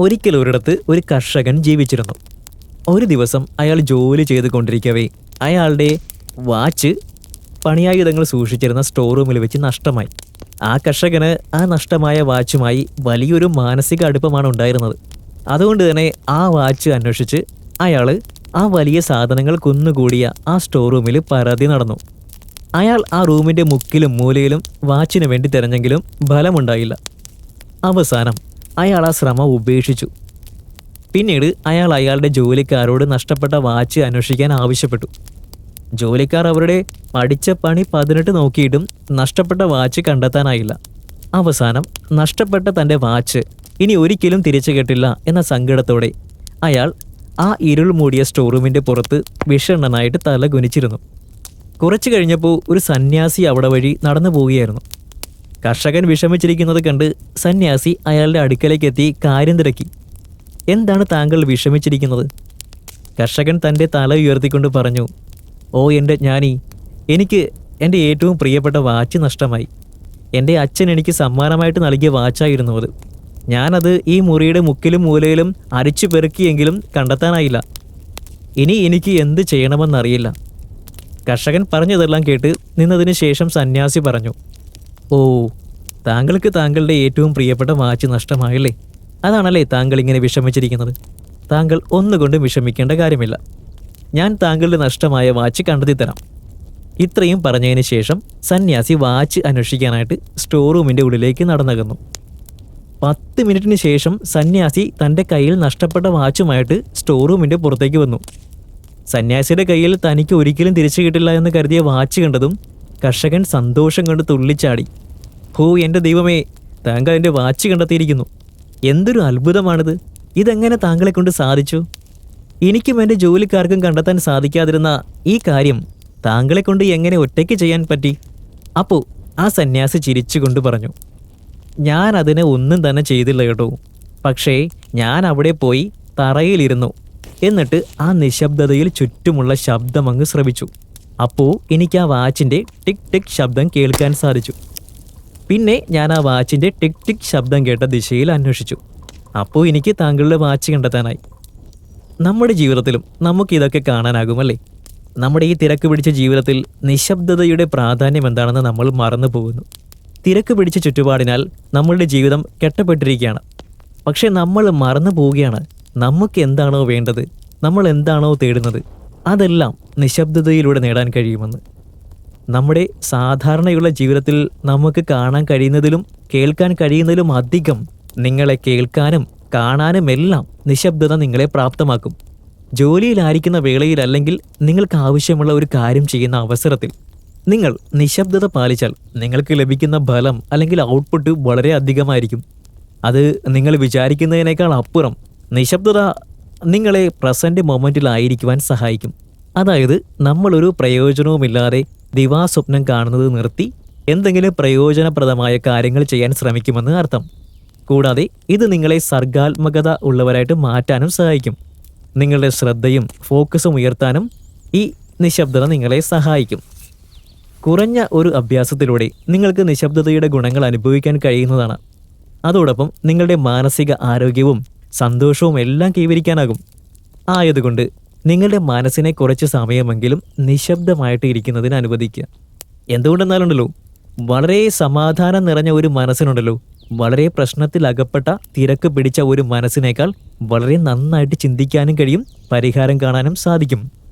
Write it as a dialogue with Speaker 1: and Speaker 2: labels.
Speaker 1: ഒരിക്കൽ ഒരിടത്ത് ഒരു കർഷകൻ ജീവിച്ചിരുന്നു. ഒരു ദിവസം അയാൾ ജോലി ചെയ്തുകൊണ്ടിരിക്കവേ അയാളുടെ വാച്ച് പണിയായുധങ്ങൾ സൂക്ഷിച്ചിരുന്ന സ്റ്റോർ റൂമിൽ വെച്ച് നഷ്ടമായി. ആ കർഷകന് ആ നഷ്ടമായ വാച്ചുമായി വലിയൊരു മാനസിക അടുപ്പമാണ് ഉണ്ടായിരുന്നത്. അതുകൊണ്ട് തന്നെ ആ വാച്ച് അന്വേഷിച്ച് അയാൾ ആ വലിയ സാധനങ്ങൾ കുന്നുകൂടിയ ആ സ്റ്റോർ റൂമിൽ പരാതി നടന്നു. അയാൾ ആ റൂമിന്റെ മുക്കിലും മൂലയിലും വാച്ചിന് വേണ്ടി തിരഞ്ഞെങ്കിലും ഫലമുണ്ടായില്ല. അവസാനം അയാൾ ആ ശ്രമം ഉപേക്ഷിച്ചു. പിന്നീട് അയാൾ അയാളുടെ ജോലിക്കാരോട് നഷ്ടപ്പെട്ട വാച്ച് അന്വേഷിക്കാൻ ആവശ്യപ്പെട്ടു. ജോലിക്കാർ അവരുടെ പഠിച്ച പണി പതിനെട്ട് നോക്കിയിട്ടും നഷ്ടപ്പെട്ട വാച്ച് കണ്ടെത്താനായില്ല. അവസാനം നഷ്ടപ്പെട്ട തന്റെ വാച്ച് ഇനി ഒരിക്കലും തിരിച്ചു കിട്ടില്ല എന്ന സങ്കടത്തോടെ അയാൾ ആ ഇരുൾ മൂടിയ സ്റ്റോർ റൂമിന്റെ പുറത്ത് വിഷണ്ണനായിട്ട് തല കുനിച്ചിരുന്നു കുറച്ചു കഴിഞ്ഞപ്പോൾ ഒരു സന്യാസി അവിടെ വഴി നടന്നു പോവുകയായിരുന്നു. കർഷകൻ വിഷമിച്ചിരിക്കുന്നത് കണ്ട് സന്യാസി അയാളുടെ അടുക്കലേക്ക് എത്തി കാര്യം തിരക്കി. എന്താണ് താങ്കൾ വിഷമിച്ചിരിക്കുന്നത്? കർഷകൻ തന്റെ തല ഉയർത്തിക്കൊണ്ട് പറഞ്ഞു ഓ എന്റെ ജ്ഞാനി എനിക്ക് എന്റെ ഏറ്റവും പ്രിയപ്പെട്ട വാച്ച് നഷ്ടമായി. എന്റെ അച്ഛൻ എനിക്ക് സമ്മാനമായിട്ട് നൽകിയ വാച്ചായിരുന്നു അത്. ഞാനത് ഈ മുറിയുടെ മുക്കിലും മൂലയിലും അരിച്ചു പെറുക്കിയെങ്കിലും കണ്ടെത്താനായില്ല. ഇനി എനിക്ക് എന്ത് ചെയ്യണമെന്നറിയില്ല. കർഷകൻ പറഞ്ഞതെല്ലാം കേട്ട് നിന്നതിന് ശേഷം സന്യാസി പറഞ്ഞു ഓ താങ്കൾക്ക് താങ്കളുടെ ഏറ്റവും പ്രിയപ്പെട്ട വാച്ച് നഷ്ടമായല്ലേ? അതാണല്ലേ താങ്കൾ ഇങ്ങനെ വിഷമിച്ചിരിക്കുന്നത്? താങ്കൾ ഒന്നുകൊണ്ടും വിഷമിക്കേണ്ട കാര്യമില്ല. ഞാൻ താങ്കളുടെ നഷ്ടമായ വാച്ച് കണ്ടെത്തി തരാം. ഇത്രയും പറഞ്ഞതിന് ശേഷം സന്യാസി വാച്ച് അന്വേഷിക്കാനായിട്ട് സ്റ്റോർ റൂമിന്റെ ഉള്ളിലേക്ക് നടന്നകന്നു. പത്ത് മിനിറ്റിന് ശേഷം സന്യാസി തന്റെ കയ്യിൽ നഷ്ടപ്പെട്ട വാച്ചുമായിട്ട് സ്റ്റോർ റൂമിന്റെ പുറത്തേക്ക് വന്നു. സന്യാസിയുടെ കയ്യിൽ തനിക്ക് ഒരിക്കലും തിരിച്ചു കിട്ടില്ല എന്ന് കരുതിയ വാച്ച് കണ്ടതും കർഷകൻ സന്തോഷം കണ്ട് തുള്ളിച്ചാടി. ഹോ എന്റെ ദൈവമേ താങ്കൾ എന്റെ വാച്ച് കണ്ടെത്തിയിരിക്കുന്നു. എന്തൊരു അത്ഭുതമാണിത്. ഇതെങ്ങനെ താങ്കളെ കൊണ്ട് സാധിച്ചു? എനിക്കും എന്റെ ജോലിക്കാർക്കും കണ്ടെത്താൻ സാധിക്കാതിരുന്ന ഈ കാര്യം താങ്കളെ കൊണ്ട് എങ്ങനെ ഒറ്റയ്ക്ക് ചെയ്യാൻ പറ്റി? അപ്പോൾ ആ സന്യാസി ചിരിച്ചുകൊണ്ട് പറഞ്ഞു. ഞാൻ അതിനെ ഒന്നും തന്നെ ചെയ്തില്ല കേട്ടോ. പക്ഷേ ഞാൻ അവിടെ പോയി തറയിലിരുന്നു. എന്നിട്ട് ആ നിശബ്ദതയിൽ ചുറ്റുമുള്ള ശബ്ദമങ്ങ് ശ്രവിച്ചു അപ്പോൾ എനിക്ക് ആ വാച്ചിന്റെ ടിക് ടിക് ശബ്ദം കേൾക്കാൻ സാധിച്ചു. പിന്നെ ഞാൻ ആ വാച്ചിന്റെ ടിക് ടിക് ശബ്ദം കേട്ട ദിശയിൽ അന്വേഷിച്ചു. അപ്പോൾ എനിക്ക് താങ്കളുടെ വാച്ച് കണ്ടെത്താനായി. നമ്മുടെ ജീവിതത്തിലും നമുക്ക് ഇതൊക്കെ കാണാനാകുമല്ലേ? നമ്മുടെ ഈ തിരക്ക് പിടിച്ച ജീവിതത്തിൽ നിശബ്ദതയുടെ പ്രാധാന്യം എന്താണെന്ന് നമ്മൾ മറന്നു പോകുന്നു. തിരക്ക് പിടിച്ച ചുറ്റുപാടിനാൽ നമ്മളുടെ ജീവിതം കെട്ടപ്പെട്ടിരിക്കുകയാണ്. പക്ഷേ നമ്മൾ മറന്നു പോവുകയാണ്. നമുക്ക് എന്താണോ വേണ്ടത്? നമ്മൾ എന്താണോ തേടുന്നത്? അതെല്ലാം നിശബ്ദതയിലൂടെ നേടാൻ കഴിയുമെന്ന്. നമ്മുടെ സാധാരണയുള്ള ജീവിതത്തിൽ നമുക്ക് കാണാൻ കഴിയുന്നതിലും കേൾക്കാൻ കഴിയുന്നതിലും അധികം നിങ്ങളെ കേൾക്കാനും കാണാനും എല്ലാം നിശബ്ദത നിങ്ങളെ പ്രാപ്തമാക്കും. ജോലിയിലായിരിക്കുന്ന വേളയിൽ അല്ലെങ്കിൽ നിങ്ങൾക്ക് ആവശ്യമുള്ള ഒരു കാര്യം ചെയ്യുന്ന അവസരത്തിൽ നിങ്ങൾ നിശബ്ദത പാലിച്ചാൽ നിങ്ങൾക്ക് ലഭിക്കുന്ന ഫലം അല്ലെങ്കിൽ ഔട്ട്പുട്ട് വളരെ അധികമായിരിക്കും. അത് നിങ്ങൾ വിചാരിക്കുന്നതിനേക്കാൾ അപ്പുറം നിശബ്ദത നിങ്ങളെ പ്രസന്റ് മൊമെന്റിലായിരിക്കുവാൻ സഹായിക്കും. അതായത് നമ്മളൊരു പ്രയോജനവുമില്ലാതെ ദിവാസ്വപ്നം കാണുന്നത് നിർത്തി എന്തെങ്കിലും പ്രയോജനപ്രദമായ കാര്യങ്ങൾ ചെയ്യാൻ ശ്രമിക്കുമെന്ന് അർത്ഥം. കൂടാതെ ഇത് നിങ്ങളെ സർഗാത്മകത ഉള്ളവരായിട്ട് മാറ്റാനും സഹായിക്കും. നിങ്ങളുടെ ശ്രദ്ധയും ഫോക്കസും ഉയർത്താനും ഈ നിശബ്ദത നിങ്ങളെ സഹായിക്കും. കുറഞ്ഞ ഒരു അഭ്യാസത്തിലൂടെ നിങ്ങൾക്ക് നിശബ്ദതയുടെ ഗുണങ്ങൾ അനുഭവിക്കാൻ കഴിയുന്നതാണ്. അതോടൊപ്പം നിങ്ങളുടെ മാനസിക ആരോഗ്യവും സന്തോഷവും എല്ലാം കൈവരിക്കാനാകും. ആയതുകൊണ്ട് നിങ്ങളുടെ മനസ്സിനെ കുറച്ച് സമയമെങ്കിലും നിശബ്ദമായിട്ട് ഇരിക്കുന്നതിന് അനുവദിക്കുക. എന്തുകൊണ്ടെന്നാലുണ്ടല്ലോ വളരെ സമാധാനം നിറഞ്ഞ ഒരു മനസ്സിനുണ്ടല്ലോ വളരെ പ്രശ്നത്തിൽ അകപ്പെട്ട തിരക്ക് പിടിച്ച ഒരു മനസ്സിനേക്കാൾ വളരെ നന്നായിട്ട് ചിന്തിക്കാനും കഴിയും പരിഹാരം കാണാനും സാധിക്കും.